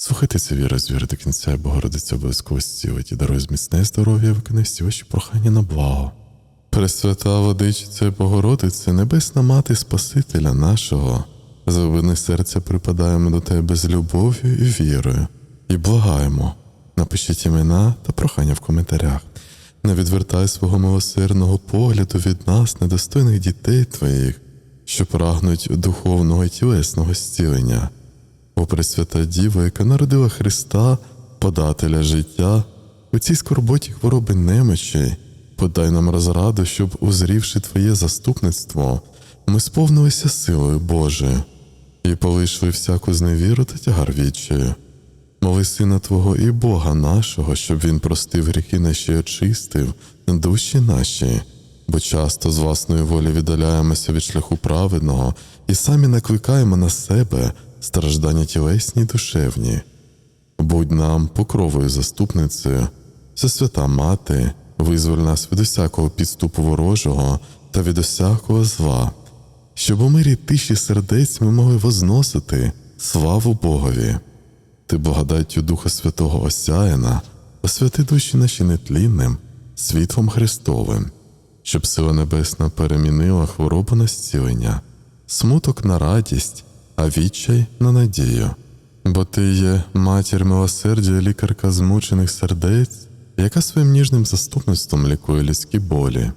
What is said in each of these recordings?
Слухайте це віра з віри до кінця, і Богородиця обов'язково зцілить і дарує зміцне здоров'я, і виконає всі ваші прохання на благо. Пресвята Водичиця Богородице, Небесна Мати Спасителя нашого, за вини серця припадаємо до Тебе з любов'ю і вірою, і благаємо. Напишіть імена та прохання в коментарях. Не відвертай свого милосердного погляду від нас, недостойних дітей Твоїх, що прагнуть духовного і тілесного зцілення. О Пресвята Діва, яка народила Христа, подателя життя, у цій скорботі хвороби немочі, подай нам розраду, щоб, узрівши Твоє заступництво, ми сповнилися силою Божою і полишили всяку зневіру та тягар відчаю. Моли Сина Твого і Бога нашого, щоб Він простив гріхи наші очистив, душі наші, бо часто з власної волі віддаляємося від шляху праведного і самі накликаємо на себе страждання тілесні душевні. Будь нам покровою заступницею, Всесвята Мати, визволь нас від усякого підступу ворожого та від усякого зла, щоб у мирі тиші сердець ми могли возносити славу Богові. Ти благодаттю Духа Святого осяяна, освяти душі наші нетлінним, світлом Христовим, щоб сила небесна перемінила хворобу на зцілення, смуток на радість, а відчай на надію. Бо ти є матір милосердя, лікарка змучених сердець, яка своїм ніжним заступництвом лікує людські болі.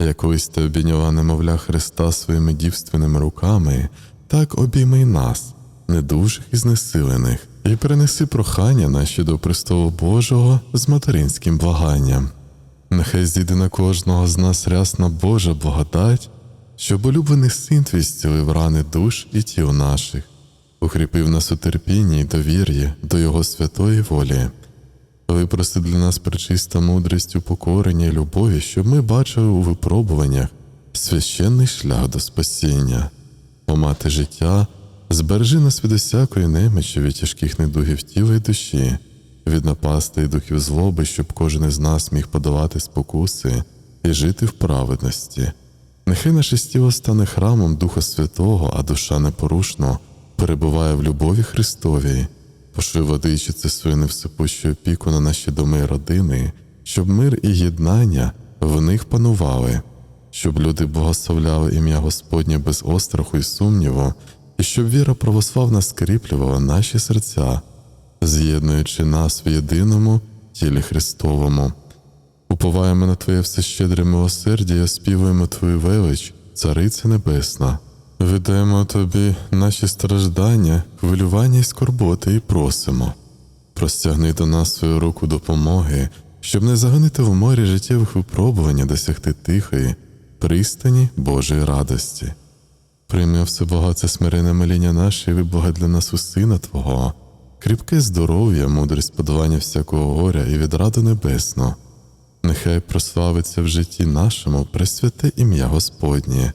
Як колись ти обійняла немовля Христа своїми дівственними руками, так обійми нас, недужих і знесилених, і перенеси прохання наші до престолу Божого з материнським благанням. Нехай зійде на кожного з нас рясна Божа благодать, щоб улюблений син твій зцілив рани душ і тіл наших, укріпив нас у терпінні й довір'ї до Його святої волі. Випроси для нас пречиста мудрість упокорення і любові, щоб ми бачили у випробуваннях священний шлях до спасіння. О мати життя, збережи нас від усякої немочі, від тяжких недугів тіла й душі, від напасти і духів злоби, щоб кожен із нас міг подавати спокуси і жити в праведності. Нехай наше тіло стане храмом Духа Святого, а душа непорушно перебуває в любові Христовій. Пошли водичице свою невсипущу опіку на наші доми і родини, щоб мир і єднання в них панували, щоб люди благословляли ім'я Господнє без остраху і сумніву, і щоб віра православна скріплювала наші серця, з'єднуючи нас в єдиному тілі Христовому. Уповаємо на Твоє всещедре милосердя і оспівуємо Твою велич, Цариця Небесна. Видаємо Тобі наші страждання, хвилювання і скорботи і просимо. Простягни до нас свою руку допомоги, щоб не загонити в морі життєвих випробувань, досягти тихої, пристані Божої радості. Прийми все всебагате смирене моління наше і для нас у Сина Твого, кріпке здоров'я, мудрість подолання всякого горя і відраду небесну. Нехай прославиться в житті нашому пресвяте ім'я Господнє,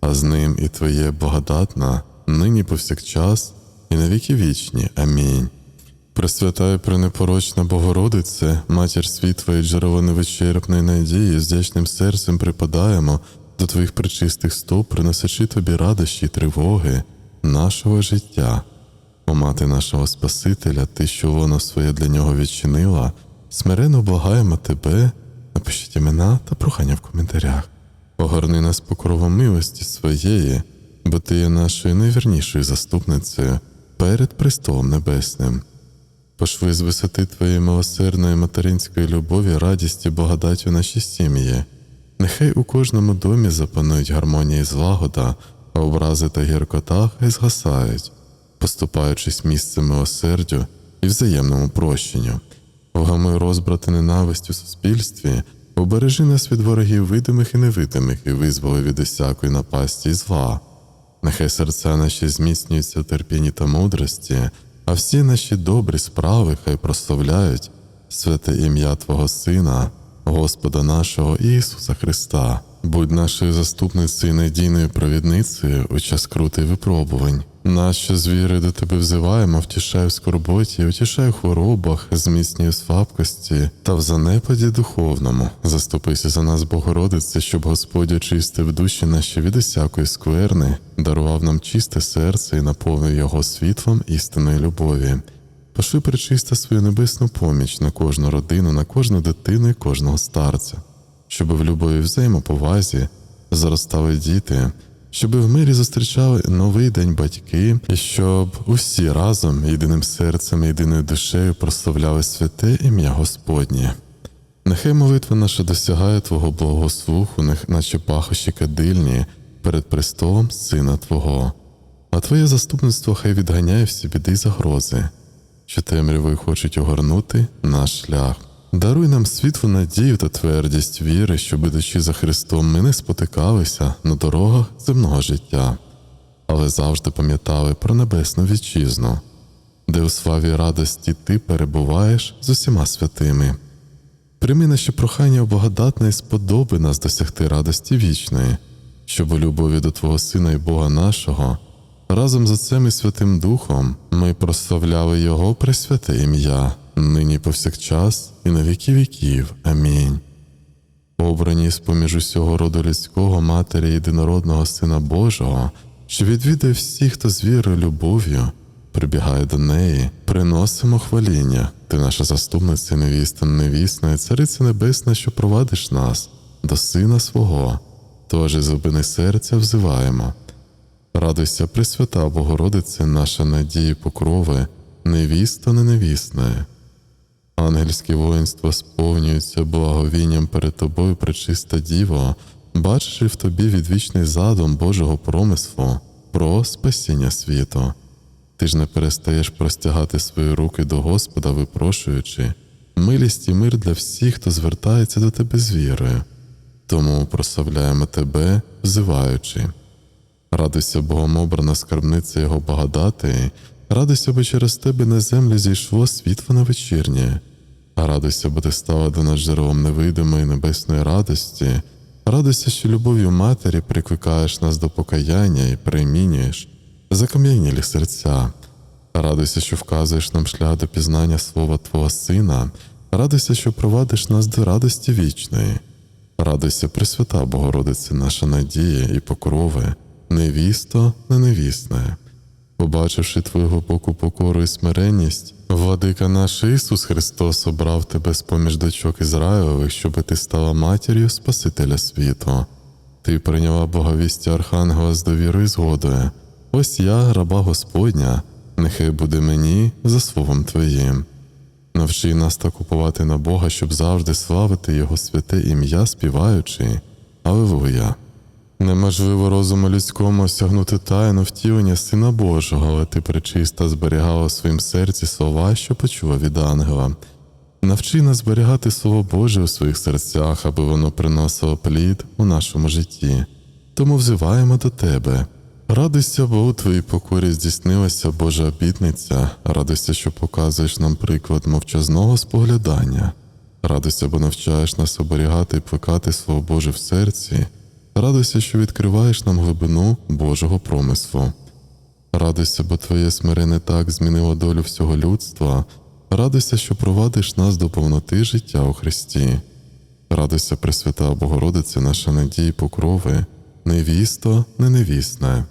а з ним і Твоє благодатна, нині повсякчас, і на віки вічні. Амінь. Пресвята і пренепорочна Богородице, матір світла і джерело невичерпної надії, з вдячним серцем припадаємо до Твоїх пречистих стоп, приносячи Тобі радощі й тривоги нашого життя. О мати нашого Спасителя, Ти, що воно своє для нього відчинила, смиренно благаємо Тебе, напишіть імена та прохання в коментарях. Огорни нас покровом милості своєї, бо Ти є нашою найвірнішою заступницею перед престолом небесним. Пошви з висоти Твоєї милосердної материнської любові, радість і благодать у наші сім'ї. Нехай у кожному домі запанують гармонія і злагода, а образи та гіркота хай згасають, поступаючись місцем милосердю і взаємному прощенню. Вгамуй розбрат і ненависть у суспільстві, обережи нас від ворогів видимих і невидимих, і визволи від усякої напасті і зла. Нехай серця наші зміцнюються в терпінні та мудрості, а всі наші добрі справи хай прославляють святе ім'я Твого Сина, Господа нашого Ісуса Христа. Будь нашою заступницею і надійною провідницею у час крутих випробувань. Нас, що з віри до тебе взиваємо, втішай в скорботі, утішай в хворобах, зміцнюй у слабкості та в занепаді духовному. Заступися за нас, Богородице, щоб Господь очистив душі наші від усякої скверни, дарував нам чисте серце і наповнив його світлом істинної любові. пошли причиста свою небесну поміч на кожну родину, на кожну дитину і кожного старця, щоб в любові взаємоповазі зростали діти, щоб в мирі зустрічали новий день батьки, і щоб усі разом, єдиним серцем, єдиною душею прославляли святе ім'я Господнє. Нехай молитва наша досягає Твого благослуху, наче пахощі кадильні перед престолом Сина Твого, а Твоє заступництво хай відганяє всі біди й загрози, що темрявою хочуть огорнути наш шлях. Даруй нам світлу надію та твердість віри, щоб ідучи за Христом, ми не спотикалися на дорогах земного життя, але завжди пам'ятали про небесну вітчизну, де у славі радості ти перебуваєш з усіма святими. Прийми наші прохання благодатне і сподоби нас досягти радості вічної, щоб у любові до Твого Сина і Бога нашого, разом з Отцем і Святим Духом ми прославляли Його пресвяте ім'я, нині повсякчас і на віки віків. Амінь. Обрані з поміж усього роду людського матері єдинородного Сина Божого, що відвідує всіх, хто з вірою, любов'ю, прибігає до неї, приносимо хваління. Ти наша заступниця, невіста, невісна, і цариця небесна, що провадиш нас до Сина свого, тож із глибини серця взиваємо. Радуйся, Пресвята Богородице, наша надія покрови, невіста не невісне. Ангельське воїнство сповнюється благовінням перед тобою, пречиста Діво, бачиш в тобі відвічний задум Божого промислу про спасіння світу. Ти ж не перестаєш простягати свої руки до Господа, випрошуючи милість і мир для всіх, хто звертається до тебе з вірою. Тому прославляємо тебе, взиваючи. Радуйся, Богом обрана скарбниця Його благодати, радуйся, бо через тебе на землю зійшло світло на вечірнє. Радуйся, бо ти стала до нас джерелом невидимої небесної радості. Радуйся, що любов'ю матері прикликаєш нас до покаяння і перемінюєш закам'янілі серця. Радуйся, що вказуєш нам шлях до пізнання слова Твого Сина. Радуйся, що провадиш нас до радості вічної. Радуйся, Пресвята Богородице, наша надія і покрови, невісто не невісне. Побачивши твою глибоку покору і смиренність, владика наш Ісус Христос обрав тебе з поміж дочок Ізраїлових, щоби ти стала матір'ю Спасителя світу. Ти прийняла боговісті Архангела з довірою і згодою. Ось я, раба Господня, нехай буде мені за словом Твоїм. Навчи нас так купувати на Бога, щоб завжди славити Його святе ім'я, співаючи Аллилуйя. Неможливо розуму людському осягнути тайну втілення Сина Божого, але ти причиста зберігала у своїм серці слова, що почула від ангела. Навчи нас зберігати Слово Боже у своїх серцях, аби воно приносило плід у нашому житті. Тому взиваємо до тебе. Радуйся, бо у твоїй покорі здійснилася Божа обітниця, радуйся, що показуєш нам приклад мовчазного споглядання. Радуйся, бо навчаєш нас оберігати і плекати Слово Боже в серці. Радуйся, що відкриваєш нам глибину Божого промислу. Радуйся, бо Твоє смирене так змінило долю всього людства. Радуйся, що провадиш нас до повноти життя у Христі. Радуйся, Пресвята Богородице, наша надія покрови, невісто, не невісне.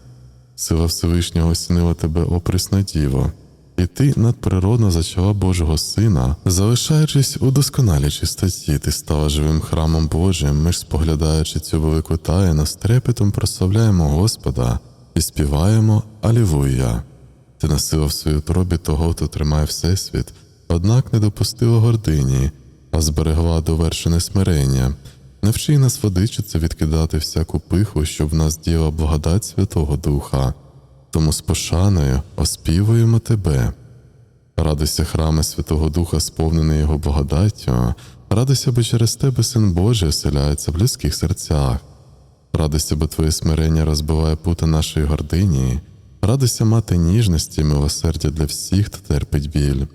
Сила Всевишнього осінила тебе, о Пресна Діво, і ти надприродно зачала Божого Сина, залишаючись у досконалій чистоті, ти стала живим храмом Божим. Ми ж, споглядаючи цю велику таїну, з трепетом прославляємо Господа і співаємо Алілуя. Ти носила в своїй утробі того, хто тримає Всесвіт, однак не допустила гордині, а зберегла довершене смирення. Навчи нас водичице відкидати всяку пиху, щоб в нас діяла благодать Святого Духа. Тому з пошаною оспівуємо тебе. Радуйся, храме Святого Духа, сповнений Його благодаттю. Радуйся, бо через тебе Син Божий оселяється в людських серцях. Радуйся, бо Твоє смирення розбиває пута нашої гордині. Радуйся мати ніжності і милосердя для всіх, хто терпить біль.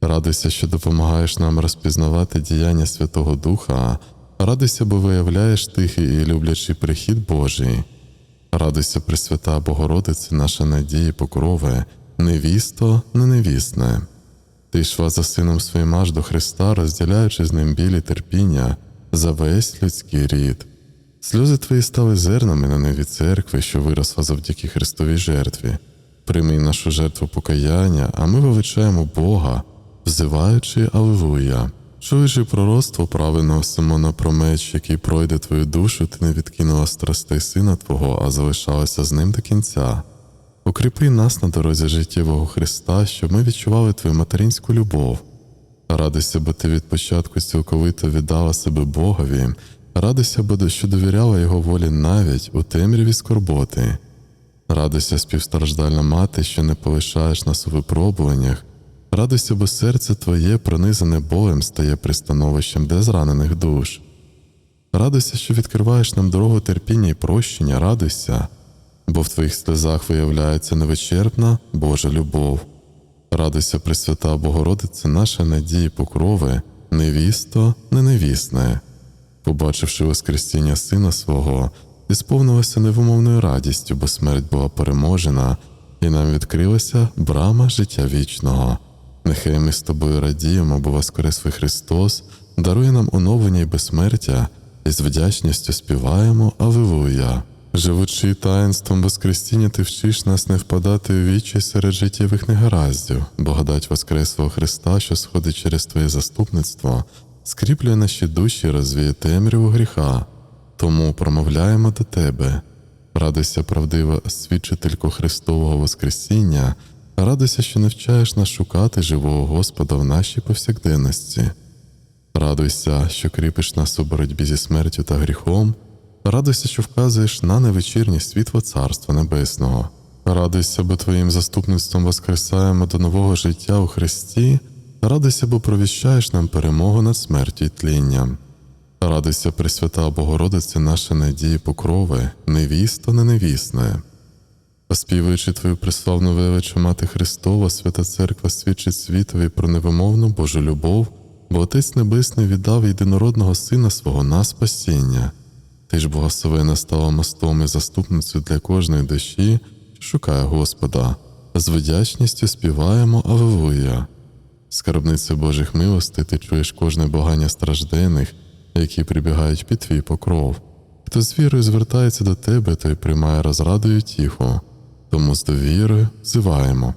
Радуйся, що допомагаєш нам розпізнавати діяння Святого Духа. Радуйся, бо виявляєш тихий і люблячий прихід Божий. Радуйся, Пресвята Богородице, наша надія покрови, невісто, не невісне. Ти йшла за сином своїм аж до Христа, розділяючи з ним білі терпіння за весь людський рід. Сльози твої стали зернами на ниві церкви, що виросла завдяки Христовій жертві. Прийми нашу жертву покаяння, а ми величаємо Бога, взиваючи Аллилуйя. Чуючи пророцтво правильного Симона про меч, який пройде твою душу, ти не відкинула страстей сина Твого, а залишалася з ним до кінця. Укріпи нас на дорозі життєвого Христа, щоб ми відчували твою материнську любов. Радуйся, бо ти від початку цілковито віддала себе Богові, радуйся, бо що довіряла Його волі навіть у темряві скорботи. Радуйся, співстраждальна мати, що не полишаєш нас у випробуваннях. Радуйся, бо серце твоє, пронизане болем, стає пристановищем для зранених душ. Радуйся, що відкриваєш нам дорогу терпіння і прощення, радуйся, бо в твоїх сльозах виявляється невичерпна Божа любов. Радуйся, Пресвята Богородице, наша надії покрови, невісто, не невісне. Побачивши Воскресіння Сина свого, ти сповнилася невимовною радістю, бо смерть була переможена, і нам відкрилася брама життя вічного. Нехай ми з тобою радіємо, бо Воскресний Христос дарує нам оновлення і безсмертя, і з вдячністю співаємо Алилуя. Живучи таїнством Воскресіння, ти вчиш нас не впадати у вічі серед життєвих негараздів, благодать Воскреслого Христа, що сходить через Твоє заступництво, скріплює наші душі, розвіє темряву гріха. Тому промовляємо до Тебе. Радуйся, правдива свідчителько Христового Воскресіння, радуйся, що навчаєш нас шукати живого Господа в нашій повсякденності. Радуйся, що кріпиш нас у боротьбі зі смертю та гріхом. Радуйся, що вказуєш на невечірнє світло Царства Небесного. Радуйся, бо Твоїм заступництвом воскресаємо до нового життя у Христі. Радуйся, бо провіщаєш нам перемогу над смертю і тлінням. Радуйся, Пресвята Богородице, наша надії покрови, невісто, не невісне. Оспівуючи Твою преславну величу Мати Христова, Свята Церква свідчить світові про невимовну Божу любов, бо Отець Небесний віддав єдинородного Сина свого на спасіння. Ти ж благословена стала мостом і заступницею для кожної душі, що шукає Господа. З вдячністю співаємо Аллилуйя. Скарбниця Божих милостей, ти чуєш кожне благання страждених, які прибігають під твій покров. Хто з вірою звертається до тебе, той приймає розраду і тіху, тому з довірою взиваємо.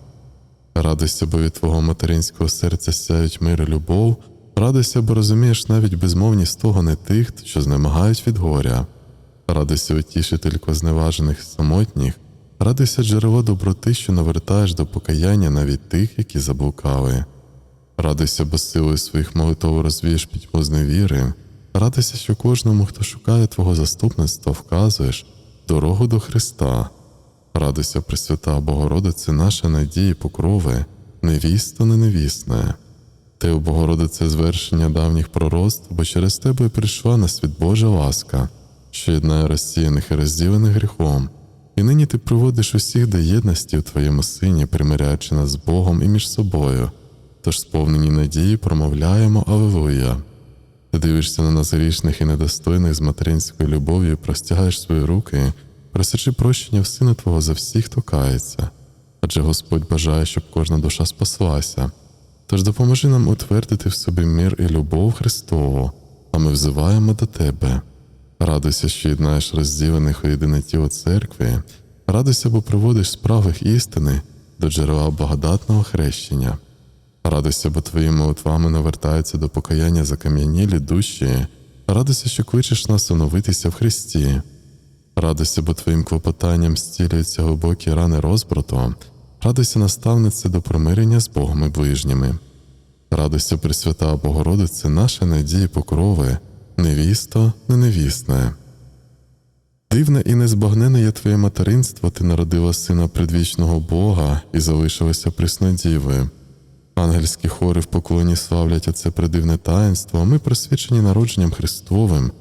Радуйся, бо від твого материнського серця сяють мир і любов, радуйся, бо розумієш навіть безмовні стогони тих, що знемагають від горя. Радуйся, утішителько зневажених самотніх, радуйся джерело доброти, що навертаєш до покаяння навіть тих, які заблукали. Радуйся, бо силою своїх молитов розвієш пітьму зневіри. Радуйся, що кожному, хто шукає Твого заступництва, вказуєш дорогу до Христа. Радуйся, Пресвята Богородице, наша надія покрови, невісто не невісне. Ти, о Богородице, звершення давніх пророцтв, бо через тебе прийшла на світ Божа ласка, що єднає розсіяних і розділених гріхом. І нині ти приводиш усіх до єдності в Твоєму Сині, примиряючи нас з Богом і між собою. Тож, сповнені надії, промовляємо Аллилуйя. Ти дивишся на нас грішних і недостойних з материнською любов'ю, простягаєш свої руки, просячи прощення в Сина Твого за всіх, хто кається. Адже Господь бажає, щоб кожна душа спаслася. Тож допоможи нам утвердити в собі мир і любов Христову, а ми взиваємо до Тебе. Радуйся, що єднаєш розділених у єдине тіло церкви, радуйся, бо приводиш справих істини до джерела благодатного хрещення. Радуйся, бо твоїми молитвами навертаються до покаяння закам'янілі душі, радуйся, що кличеш нас оновитися в Христі. Радуйся, бо твоїм клопотанням стілюються глибокі рани розбрату, радуйся, наставнице до примирення з Богом і ближніми. Радуйся, Пресвята Богородице, наша надія покрови, невісто, не невісне. Дивне і незбагнене є твоє материнство, ти народила сина предвічного Бога і залишилася приснодівою. Ангельські хори в поклоні славлять оце придивне таїнство, а ми просвічені народженням Христовим.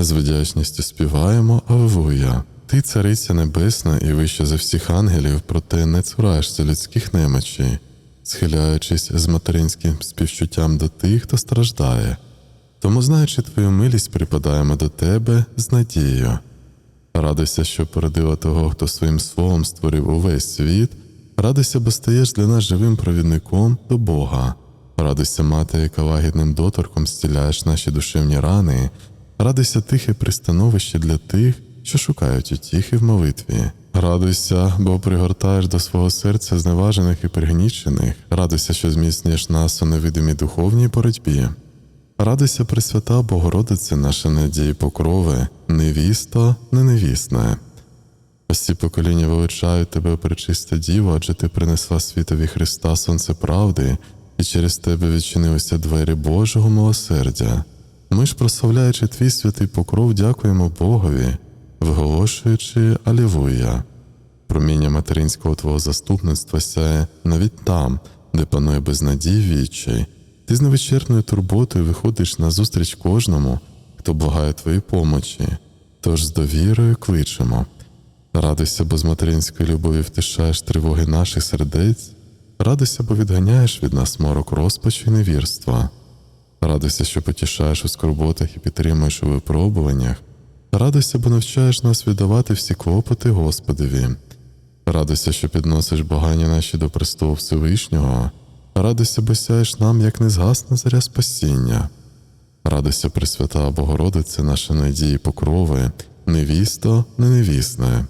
З вдячністю співаємо Аллилуйя. Ти, цариця небесна і вища за всіх ангелів, проте не цураєшся людських немочей, схиляючись з материнським співчуттям до тих, хто страждає. Тому, знаючи твою милість, припадаємо до тебе з надією. Радуйся, що породила того, хто своїм словом створив увесь світ. Радуйся, бо стаєш для нас живим провідником до Бога. Радуйся, мати, яка лагідним доторком зціляєш наші душевні рани. Радуйся тихе пристановище для тих, що шукають утіхи в молитві. Радуйся, бо пригортаєш до свого серця зневажених і пригнічених. Радуйся, що зміцнюєш нас у невидимій духовній боротьбі. Радуйся, Пресвята Богородице, наша надія покрови, невісто, не невісне. Всі покоління величають тебе, пречиста Діво, адже ти принесла світові Христа Сонце правди, і через тебе відчинилися двері Божого милосердя. Ми ж, прославляючи твій святий покров, дякуємо Богові, виголошуючи Алілуя. Проміння материнського твого заступництва сяє навіть там, де панує безнадій відчай. Ти з невичерпною турботою виходиш на зустріч кожному, хто благає твоєї помочі. Тож з довірою кличемо. Радуйся, бо з материнської любові втишаєш тривоги наших сердець. Радуйся, бо відганяєш від нас морок розпачу і невірства. Радуйся, що потішаєш у скорботах і підтримуєш у випробуваннях. Радуйся, бо навчаєш нас віддавати всі клопоти Господові. Радуйся, що підносиш багання наші до престолу Всевишнього. Радуйся, бо сяєш нам, як незгасна заря спасіння. Радуйся, Пресвята Богородице, наша надії покрови, невісто, не невісне.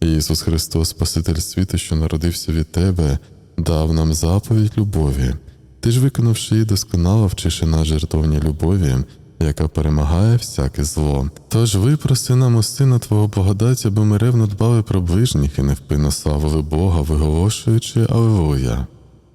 Ісус Христос, Спаситель світу, що народився від Тебе, дав нам заповідь любові. Ти ж, виконавши її досконало, вчиши нас жертовній любові, яка перемагає всяке зло. Тож випроси нам у Сина Твого благодаті, аби ми ревно дбали про ближніх і невпинно славили Бога, виголошуючи Аллилуйя.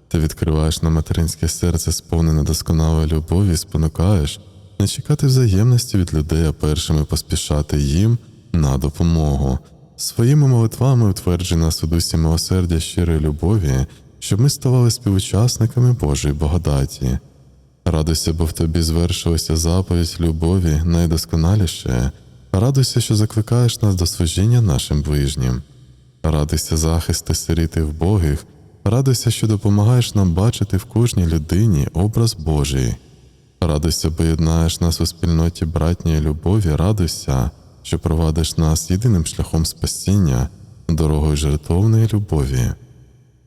Ти відкриваєш на материнське серце, сповнене досконалої любові, і спонукаєш не чекати взаємності від людей, а першими поспішати їм на допомогу. Своїми молитвами утверджуй нас у милосердя щирої любові, щоб ми ставали співучасниками Божої благодаті. Радуйся, бо в тобі звершилася заповідь любові найдосконаліше. Радуйся, що закликаєш нас до служіння нашим ближнім. Радуйся, захисти сиріт і вбогих. Радуйся, що допомагаєш нам бачити в кожній людині образ Божий. Радуйся, бо єднаєш нас у спільноті братньої любові, радуйся, що провадиш нас єдиним шляхом спасіння, дорогою жертовної любові.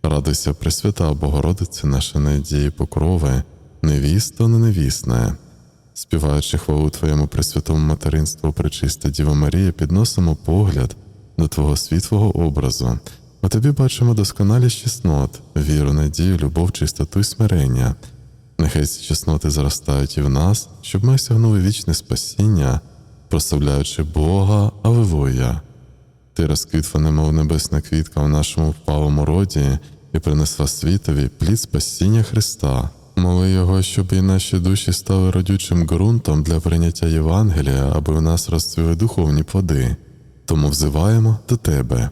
Радуйся, Пресвята Богородице, наша надія і покрови, невісто не невісне. Співаючи хвалу Твоєму Пресвятому материнству, пречиста Діва Марія, підносимо погляд до Твого світлого образу. У тобі бачимо досконалість чеснот, віру, надію, любов, чистоту і смирення. Нехай ці чесноти зростають і в нас, щоб ми осягнули вічне спасіння, прославляючи Бога, Алилуя. Ти розквітла, немов небесна квітка в нашому впалому роді і принесла світові плід спасіння Христа. Моли Його, щоб і наші душі стали родючим ґрунтом для прийняття Євангелія, аби в нас розцвіли духовні плоди. Тому взиваємо до Тебе.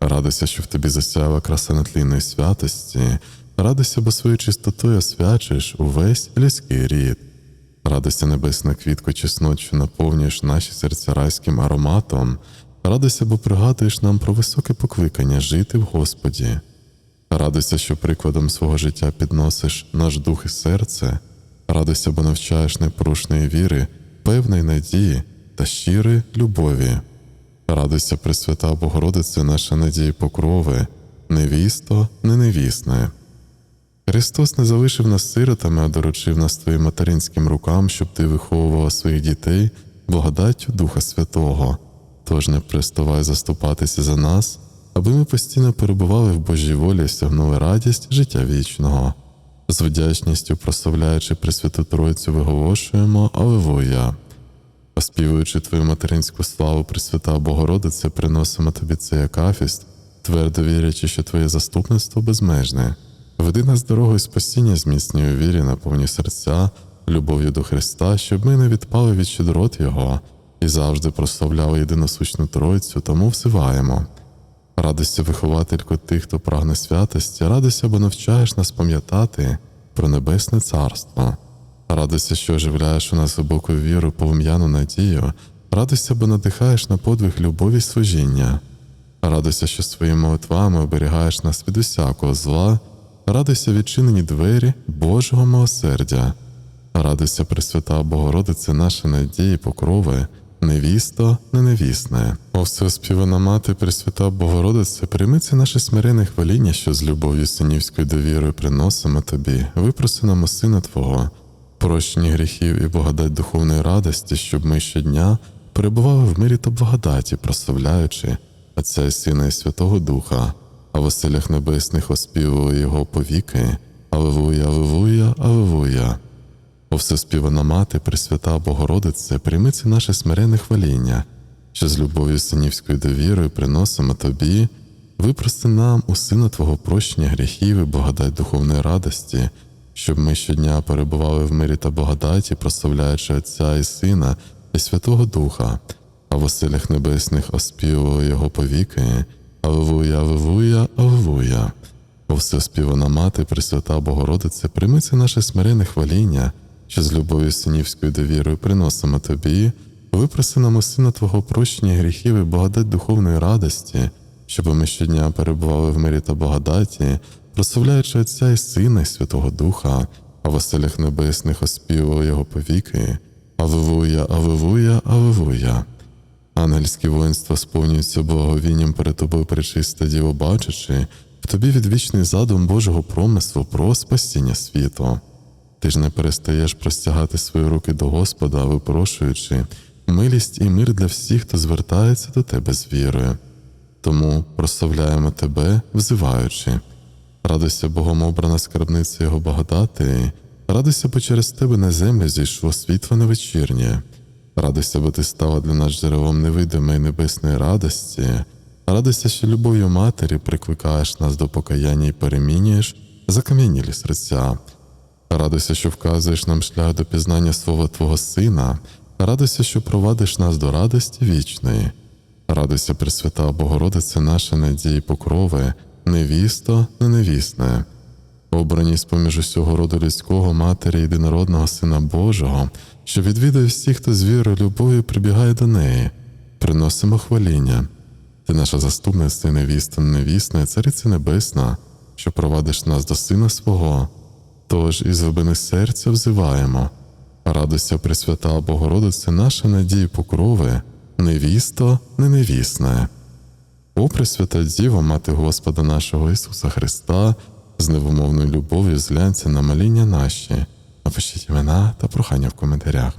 Радуйся, що в тобі засяяла краса нетлінної святості, радуйся, бо своєю чистотою освячуєш увесь людський рід. Радуйся, небесна квітко, чеснот, наповнюєш наші серця райським ароматом, радуйся, бо пригадуєш нам про високе покликання жити в Господі. Радуйся, що прикладом свого життя підносиш наш дух і серце, радуйся, бо навчаєш непорушної віри, певної надії та щирої любові. Радуйся, Пресвята Богородице, наша надія покрови, невісто, не невісне. Христос не залишив нас сиротами, а доручив нас твоїм материнським рукам, щоб ти виховувала своїх дітей благодаттю Духа Святого. Тож не приставай заступатися за нас, аби ми постійно перебували в Божій волі і стягнули радість життя вічного. З вдячністю прославляючи Пресвяту Тройцю, виголошуємо Алилуя. Оспівуючи твою материнську славу, Пресвята Богородице, приносимо тобі цей акафіст, твердо вірячи, що твоє заступництво безмежне. Веди нас дорогою спасіння, зміцнює вірі, наповні серця, любов'ю до Христа, щоб ми не відпали від щедрот Його і завжди прославляли єдиносущну Тройцю, тому всиваємо. Радуйся, вихователько тих, хто прагне святості, радуйся, бо навчаєш нас пам'ятати про небесне царство. Радуйся, що оживляєш у нас глибоку віру, полум'яну надію, радуйся, бо надихаєш на подвиг любові служіння. Радуйся, що своїми молитвами оберігаєш нас від усякого зла, радуйся відчинені двері Божого милосердя. Радуйся, Пресвята Богородице, наша надія і покрови, невісто, не невісне. О всеоспівана мати, Пресвята Богородице, прийми це наше смирене хваління, що з любов'ю синівською довірою приносимо тобі, випроси Сина Твого, прощення гріхів і благодать духовної радості, щоб ми щодня перебували в мирі та благодаті, прославляючи Отця і Сина і Святого Духа, а в оселях небесних оспівує Його повіки. Алевуя, Алевуя, Алевуя. О всеспівана мати, Пресвята Богородице, прийми наше смирене хваління, що з любов'ю синівською довірою приносимо Тобі, випрости нам у Сина Твого прощення гріхів і благодать духовної радості, щоб ми щодня перебували в мирі та благодаті, прославляючи Отця і Сина і Святого Духа, а в оселях небесних оспівували Його повіки. Алевуя, Алевуя, Алевуя. О всеспівана мати, Пресвята Богородице, прийми наше смирене хваління, що з любов'ю синівською довірою приносимо тобі, випроси нам у сина Твого прощення гріхів і благодать духовної радості, щоб ми щодня перебували в мирі та благодаті, прославляючи Отця і Сина і Святого Духа, а в оселях небесних оспівував Його повіки. Алевуя, Алевуя, Алевуя. Ангельські воїнства сповнюються благовінням перед тобою пречиста діво, бачачи, в тобі відвічний задум Божого промислу про спасіння світу. Ти ж не перестаєш простягати свої руки до Господа, випрошуючи милість і мир для всіх, хто звертається до тебе з вірою. Тому прославляємо тебе, взиваючи. Радуйся Богом обрана скарбниця Його благодати, радуйся, бо через тебе на землю зійшло світло невечірнє. Радуйся, бо ти стала для нас джерелом невидимої небесної радості. Радуйся, що любов'ю матері прикликаєш нас до покаяння і перемінюєш закам'янілі серця. Радуйся, що вказуєш нам шлях до пізнання слова Твого Сина. Радуйся, що провадиш нас до радості вічної. Радуйся, Пресвята Богородице, наша надія і покрови, невісто, не невісне. Обрані з поміж усього роду людського матері єдинородного Сина Божого, що відвідує всіх, хто з вірою любов'ю прибігає до неї, приносимо хваління. Ти наша заступниця, невіста, невісна, цариця небесна, що провадиш нас до Сина свого. Тож із глибини серця взиваємо. Радуйся, Пресвята Богородице, наша надія покрови, невісто, не невісне. О, Пресвята Діва, Мати Господа нашого Ісуса Христа, з невимовною любов'ю зглянься на моління наші. Напишіть імена та прохання в коментарях.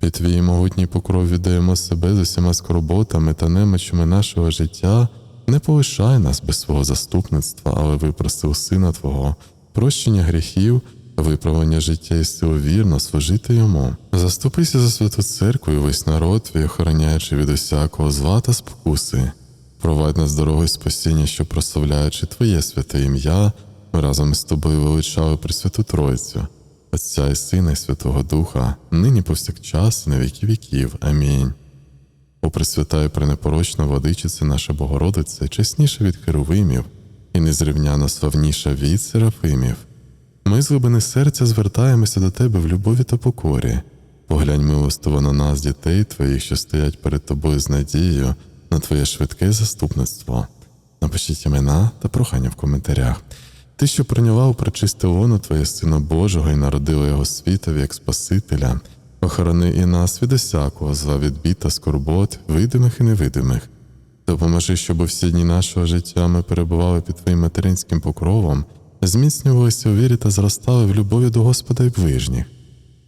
Під твій могутній покров віддаємо себе з усіма скорботами та немочами нашого життя. Не полишай нас без свого заступництва, але випроси у Сина Твого, прощення гріхів, виправлення життя і силу вірно служити йому. Заступися за святу церкву і весь народ твій, охороняючи від усякого зла та спокуси. Провадь нас дорогою спасіння, що прославляючи Твоє святе ім'я, ми разом із тобою величали Пресвяту Тройцю, Отця і Сина, і Святого Духа, нині повсякчас, і на віки віків. Амінь. О Пресвята і пренепорочна водичиця наша Богородиця, чесніша від херовимів і незрівняно славніша від серафимів. Ми з глибини серця звертаємося до тебе в любові та покорі. Поглянь милостиво на нас, дітей твоїх, що стоять перед тобою з надією на твоє швидке заступництво. Напишіть імена та прохання в коментарях. Ти, що прийняла у лоно Твоє Сина Божого і народила Його світові як Спасителя, охорони і нас від усякого зла від бід та скорбот, видимих і невидимих. Допоможи, щоб всі дні нашого життя ми перебували під Твоїм материнським покровом, зміцнювалися у вірі та зростали в любові до Господа і ближніх.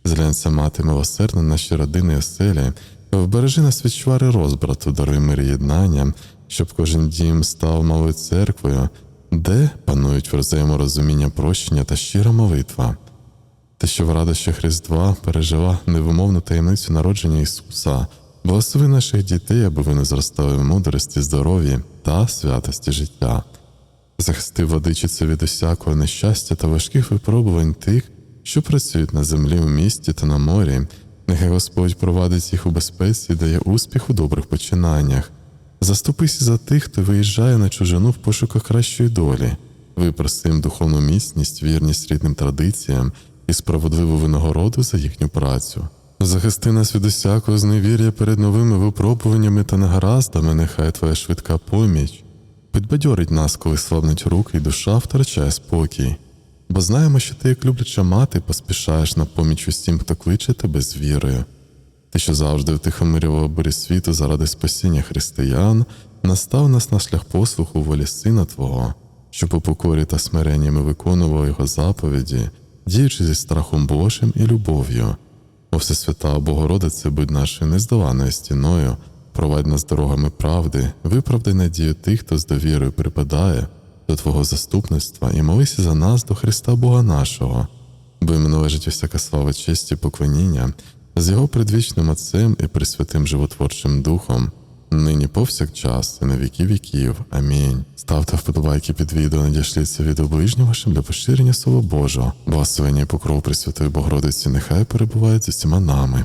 Зглянься мати милосердна наші родини і оселі, вбережи нас від чвари розбрату, даруй мир єднання, щоб кожен дім став малою церквою, де панують взаєморозуміння прощення та щира молитва. Ти, що в радощах Різдва пережила невимовну таємницю народження Ісуса, благослови наших дітей, аби вони зростали в мудрості, здоров'ї та святості життя. Захисти владичице від усякого нещастя та важких випробувань тих, що працюють на землі у місті та на морі. Нехай Господь провадить їх у безпеці і дає успіх у добрих починаннях. Заступися за тих, хто виїжджає на чужину в пошуках кращої долі, випроси їм духовну міцність, вірність рідним традиціям і справедливу винагороду за їхню працю. Захисти нас від усякого зневір'я перед новими випробуваннями та негараздами, нехай твоя швидка поміч підбадьорить нас, коли слабнуть руки і душа втрачає спокій. Бо знаємо, що ти, як любляча мати, поспішаєш на поміч усім, хто кличе тебе з вірою. Ти, що завжди втихомирював оборі світу заради спасіння християн, настав нас на шлях послуху волі Сина Твого, щоб у покорі та смиренні ми виконували Його заповіді, діючи зі страхом Божим і любов'ю. О Всесвята Богородице, будь нашою нездоланою стіною, провадь нас дорогами правди, виправдай надію тих, хто з довірою припадає до Твого заступництва, і молися за нас до Христа Бога нашого, бо йому належить усяка слава честі і поклоніння з його предвічним Отцем і Пресвятим Животворчим Духом, нині повсякчас і на віки віків. Амінь. Ставте вподобайки під відео, надішліться відео ближнім вашим для поширення Слова Божого. Благословення і покров Пресвятої Богородиці нехай перебувають з усіма нами.